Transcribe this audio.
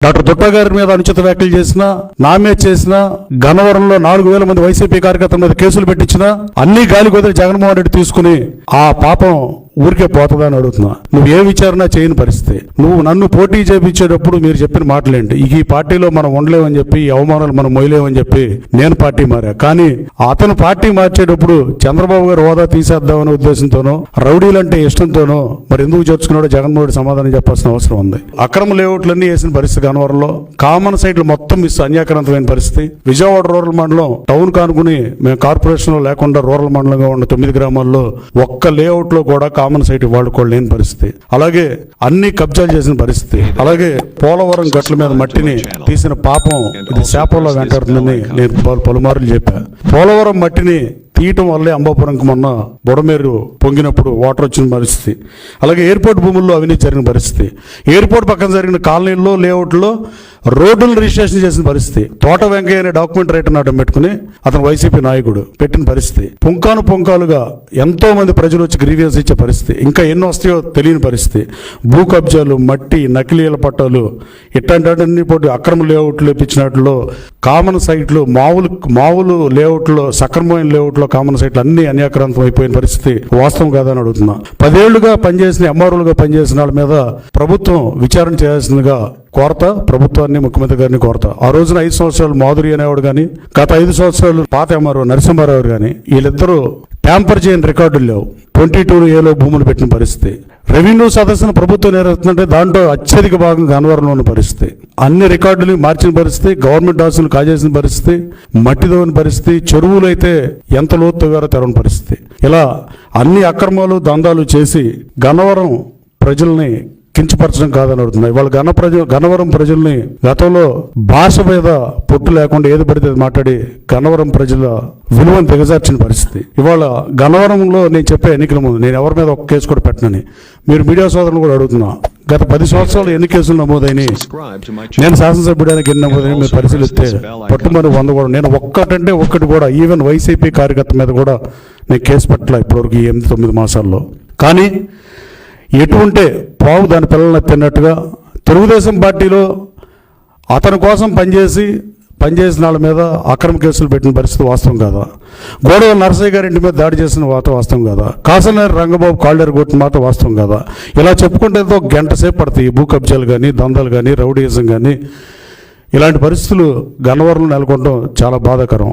Doctor Dutta గారి మీద అనుచిత వ్యాఖ్యలు చేసిన నామే చేసిన గన్నవరంలో నాలుగు వేల మంది వైసీపీ కార్యకర్తల మీద కేసులు పెట్టించిన అన్ని గాలి కొదిలి జగన్మోహన్ రెడ్డి తీసుకుని ఆ పాపం ఊరికే పోతుందని అడుగుతున్నా. నువ్వు ఏ విచారణ చేయని పరిస్థితి. నువ్వు నన్ను పోటీ చేపించేటప్పుడు మీరు చెప్పిన మాటలేంటి? ఏంటి ఈ పార్టీలో మనం ఉండలేమని చెప్పి ఈ అవమానాలు మనం మొయలేమని చెప్పి నేను పార్టీ మారా. కానీ అతను పార్టీ మార్చేటప్పుడు చంద్రబాబు గారు హోదా తీసేద్దామనే ఉద్దేశంతోనో రౌడీలంటే ఇష్టంతోనో మరి ఎందుకు చేర్చుకున్నాడో జగన్మోహన్ సమాధానం చెప్పాల్సిన అవసరం ఉంది. అక్రమ లేఅవుట్లన్నీ వేసిన పరిస్థితి కనవరంలో కామన్ సైట్లు మొత్తం మిస్ అన్యాక్రాంతమైన పరిస్థితి. విజయవాడ రూరల్ మండలం టౌన్ కానుకుని మేము కార్పొరేషన్లో లేకుండా రూరల్ మండలంగా ఉన్న తొమ్మిది గ్రామాల్లో ఒక్క లేఅవుట్లో కూడా కామన్ సైట్ వాడుకోలేని పరిస్థితి. అలాగే అన్ని కబ్జాలు చేసిన పరిస్థితి. అలాగే పోలవరం గట్ల మీద మట్టిని తీసిన పాపం ఇది శాపంలో వెంటాడుతుందని నేను పలు- పలుమార్లు చెప్పా. పోలవరం మట్టిని తీయటం వల్లే అంబాపురంకి మొన్న బుడమేరు పొంగినప్పుడు వాటర్ వచ్చిన పరిస్థితి. అలాగే ఎయిర్పోర్ట్ భూముల్లో అవినీతి జరిగిన పరిస్థితి. ఎయిర్పోర్ట్ పక్కన జరిగిన కాలనీల్లో లేఅవుట్లో రోడ్డులు రిజిస్ట్రేషన్ చేసిన పరిస్థితి. తోట వెంకయ్య అనే డాక్యుమెంట్ రైటర్ నాటం పెట్టుకుని అతను వైసీపీ నాయకుడు పెట్టిన పరిస్థితి. పుంకాను పుంకాలుగా ఎంతో మంది ప్రజలు వచ్చి గ్రీవియన్స్ ఇచ్చే పరిస్థితి. ఇంకా ఎన్ని వస్తాయో తెలియని పరిస్థితి. భూ కబ్జాలు మట్టి నకిలీల పట్టాలు ఇట్లాంటి పోటీ అక్రమ లేఅవుట్లు ఇప్పించినట్లో కామన్ సైట్లు మామూలు మామూలు లేఅవుట్లో సక్రమమైన లేఅవుట్లో కామన్ సైట్లు అన్ని అన్యాక్రాంతం అయిపోయిన పరిస్థితి వాస్తవం కాదని అడుగుతున్నా. పదేళ్ళుగా పనిచేసిన ఎంఆర్ఓలుగా పనిచేసిన వాళ్ళ మీద ప్రభుత్వం విచారణ చేయాల్సిందిగా కోరత ప్రభుత్వాన్ని ముఖ్యమంత్రి గారిని కోరత. ఆ రోజున ఐదు సంవత్సరాలు మాధురి అనేవాడు కానీ గత ఐదు సంవత్సరాలు పాత ఎంఆర్ఓ నరసింహారావు కానీ వీళ్ళిద్దరూ ట్యాంపర్ చేయని రికార్డులు లేవు. ట్వంటీ టూ ఏలో భూములు పెట్టిన పరిస్థితి. రెవెన్యూ సదస్సును ప్రభుత్వం నిర్వహిస్తుంటే దాంట్లో అత్యధిక భాగం గన్నవరంలో ఉన్న పరిస్థితి. అన్ని రికార్డులు మార్చిన పరిస్థితి గవర్నమెంట్ ఆస్తులు కాజేసిన పరిస్థితి మట్టిదోని పరిస్థితి చెరువులు అయితే ఎంత లోతుగారో తెరవని పరిస్థితి. ఇలా అన్ని అక్రమాలు దందాలు చేసి గన్నవరం ప్రజల్ని కించపరచడం కాదని అడుగుతున్నాయి. వాళ్ళు ఘన ప్రజ గన్నవరం ప్రజల్ని గతంలో భాష మీద పొట్టు లేకుండా ఏది పడితే మాట్లాడి గన్నవరం ప్రజల విలువను దిగజార్చిన పరిస్థితి. ఇవాళ గన్నవరంలో నేను చెప్పే ఎన్నికల ముందు నేను ఎవరి మీద ఒక కేసు కూడా పెట్టనని మీరు మీడియా సోదరులు కూడా అడుగుతున్నా. గత పది సంవత్సరాలు ఎన్ని కేసులు నమోదైనాయి? నేను శాసనసభ్యుడానికి ఎన్ని నమోదైనా మీరు పరిశీలిస్తే పట్టుమని వంద కూడా నేను ఒక్కటంటే ఒక్కటి కూడా ఈవెన్ వైసీపీ కార్యకర్త మీద కూడా నేను కేసు పెట్టలే ఇప్పటివరకు ఎనిమిది తొమ్మిది మాసాల్లో. కానీ ఎటువంటి పావు దాని పిల్లల్ని తిన్నట్టుగా తెలుగుదేశం పార్టీలో అతని కోసం పనిచేసి పనిచేసిన వాళ్ళ మీద అక్రమ కేసులు పెట్టిన పరిస్థితి వాస్తవం కాదా? గోడవ నరసయ్య గారి ఇంటి మీద దాడి చేసిన వార్త వాస్తవం కాదా? కాసనేరు రంగబాబు కాళ్ళేరు కొట్టిన మాట వాస్తవం కాదా? ఇలా చెప్పుకుంటే ఏదో గంట సేపు పడతాయి భూ కబ్జాలు కానీ దందాలు కానీ రౌడీయిజం కానీ ఇలాంటి పరిస్థితులు గన్నవరంలో నెలకొనడం చాలా బాధాకరం.